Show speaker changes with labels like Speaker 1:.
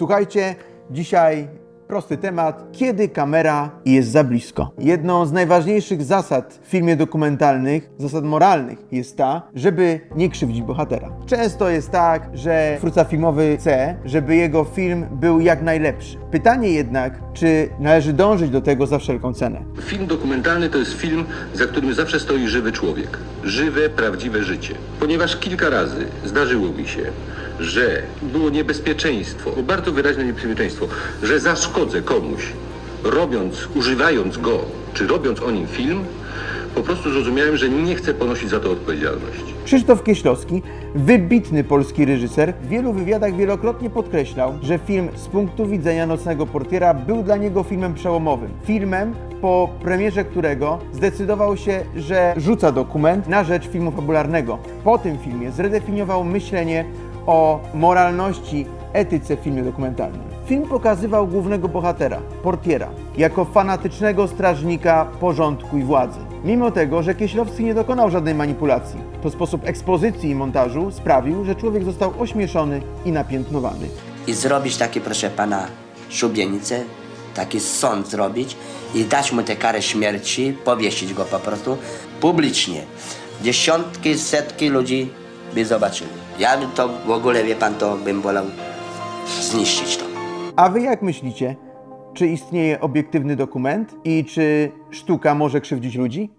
Speaker 1: Słuchajcie, dzisiaj prosty temat. Kiedy kamera jest za blisko? Jedną z najważniejszych zasad w filmie dokumentalnych, zasad moralnych, jest ta, żeby nie krzywdzić bohatera. Często jest tak, że twórca filmowy chce, żeby jego film był jak najlepszy. Pytanie jednak, czy należy dążyć do tego za wszelką cenę?
Speaker 2: Film dokumentalny to jest film, za którym zawsze stoi żywy człowiek. Żywe, prawdziwe życie. Ponieważ kilka razy zdarzyło mi się, że było niebezpieczeństwo, bardzo wyraźne niebezpieczeństwo, że zaszkodzę komuś, robiąc, używając go, czy robiąc o nim film, po prostu zrozumiałem, że nie chcę ponosić za to odpowiedzialność.
Speaker 1: Krzysztof Kieślowski, wybitny polski reżyser, w wielu wywiadach wielokrotnie podkreślał, że film z punktu widzenia Nocnego Portiera był dla niego filmem przełomowym. Filmem, po premierze którego zdecydował się, że rzuca dokument na rzecz filmu fabularnego. Po tym filmie zredefiniował myślenie o moralności, etyce w filmie dokumentalnym. Film pokazywał głównego bohatera, Portiera, jako fanatycznego strażnika porządku i władzy. Mimo tego, że Kieślowski nie dokonał żadnej manipulacji, to sposób ekspozycji i montażu sprawił, że człowiek został ośmieszony i napiętnowany.
Speaker 3: i zrobić taki, proszę pana, szubienicę, taki sąd zrobić i dać mu tę karę śmierci, powiesić go po prostu publicznie. Dziesiątki, setki ludzi by zobaczyli. Ja bym to w ogóle, wie pan, to bym wolał zniszczyć to.
Speaker 1: A wy jak myślicie? Czy istnieje obiektywny dokument i czy sztuka może krzywdzić ludzi?